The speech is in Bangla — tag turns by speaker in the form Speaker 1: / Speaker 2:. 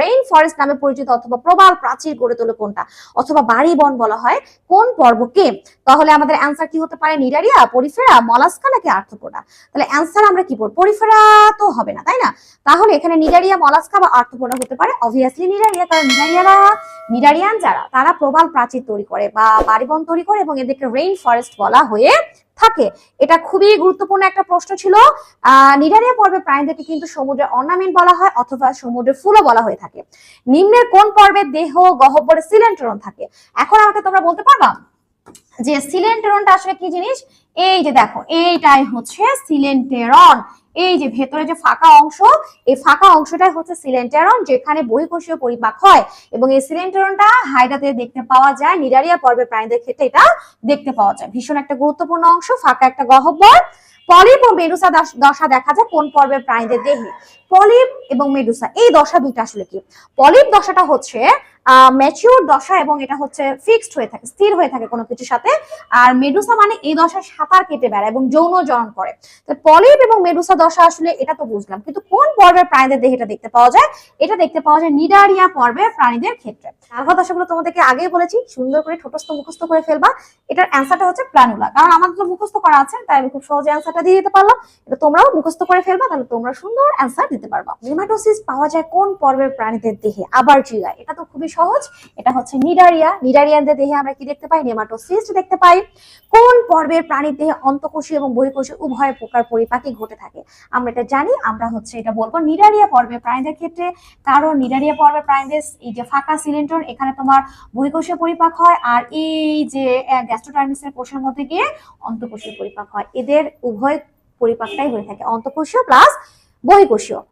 Speaker 1: রেইন ফরেস্ট নামে পরিচিত অথবা প্রবাল প্রাচীর গড়ে তোলে কোনটা? অথবা বাড়ি বন বলা হয় কোন পর্বকে? তাহলে আমাদের অ্যান্সার কি হতে পারে নিডারিয়া, পরিফেরা, মলাস্কা নাকি আর্থ্রোপোডা? তাহলে অ্যান্সার আমরা কি পড়ব? পরিফেরা তো হবে না, তাই না? তাহলে এখানে নিডারিয়া, মলাস্কা বা আর্থ্রোপোডা হতে পারে। অবভিয়াসলি নিডারিয়া, কারণ নিডারিয়ারা, নিডারিয়ান যারা, তারা প্রবাল প্রাচীর তৈরি করে বা বাড়িবন তৈরি করে এবং এদেরকে রেইন ফরেস্ট বলা হয়ে থাকে? এটা খুবই গুরুত্বপূর্ণ একটা প্রশ্ন ছিল। আহ, নিডারিয়া পর্বে প্রাণীদেরকে কিন্তু সমুদ্রে অর্নামেন্ট বলা হয় অথবা সমুদ্রের ফুলও বলা হয়ে থাকে। নিম্নের কোন পর্বে দেহ, গহ্বরে, সিলেন্টরন থাকে? এখন আমাকে তোমরা বলতে পারবা যে সিলেন্টেরনটা আসলে কি জিনিস? এই যে দেখো, এইটাই হচ্ছে সিলেন্টেরন। এই যে ভেতরে যে ফাঁকা অংশ, এই ফাঁকা অংশটাই হচ্ছে সিলেন্টারন, যেখানে বহিঃকোষীয় পরিপাক হয়। এবং এই সিলেন্টেরনটা হাইডাতে দেখতে পাওয়া যায় নিরারিয়া পর্বের প্রাণীদের ক্ষেত্রে এটা দেখতে পাওয়া যায়। ভীষণ একটা গুরুত্বপূর্ণ অংশ, ফাঁকা একটা গহ্বর। পলিপ ও মেডুসা দশ- দশা দেখা যায় কোন পর্বের প্রাণীদের দেহে। পলিপ এবং মেডুসা, এই দশা দুইটা আসলে কি? পলিপ দশাটা হচ্ছে ম্যাচিউর দশা এবং এটা হচ্ছে ফিক্সড হয়ে থাকে, স্থির হয়ে থাকে কোনো কিছুর সাথে। আর মেডুসা মানে এই দশায় সাঁতার কেটে বেড়ায় এবং যৌন জনন করে। পলিপ এবং মেডুসা দশা আসলে এটা তো বুঝলাম, কিন্তু কোন পর্বের প্রাণীদের দেহে এটা দেখতে পাওয়া যায়? এটা দেখতে পাওয়া যায় নিডারিয়া পর্বের প্রাণীদের ক্ষেত্রে। আলফা দশাগুলো তোমাদেরকে আগেই বলেছি, সুন্দর করে ঠোঁটস্থ মুখস্থ করে ফেলবা। এটার অ্যান্সারটা হচ্ছে প্লানুলা কারণ আমাদের তো মুখস্থ করা আছে, তাই আমি খুব সহজে অ্যান্সারটা দিয়ে দিতে পারলাম। এটা তোমরাও মুখস্থ করে ফেলবা, তাহলে তোমরা সুন্দর অ্যান্সার দিতে পারবা। নেমাটোসিস পাওয়া যায় কোন পর্বের প্রাণীদের দেহে? আবার জিগায়, এটা তো খুবই সহজ। এটা হচ্ছে নিডারিয়া। নিডারিয়ানদের দেহে আমরা কি দেখতে পাই? নেমাটোসিস্ট দেখতে পাই। কোন পর্বের প্রাণীর দেহে অন্তঃকোষী এবং বহিঃকোষী উভয় প্রকার পরিপাকই ঘটে থাকে? আমরা এটা জানি। আমরা হচ্ছে এটা বলব নিডারিয়া পর্বের প্রাণীদের ক্ষেত্রে। কারণ নিডারিয়া পর্বের প্রাণীদের এই যে ফাঁকা সিলিন্ডার, এখানে তোমার বহিঃকোষীয় পরিপাক হয় আর এই যে গ্যাস্ট্রোটার্মিসের কোষের মধ্যে গিয়ে অন্তঃকোষীয় পরিপাক হয়। এদের উভয় পরিপাকটাই হয়ে থাকে। অন্তঃকোষীয় প্লাস বহিঃকোষীয়।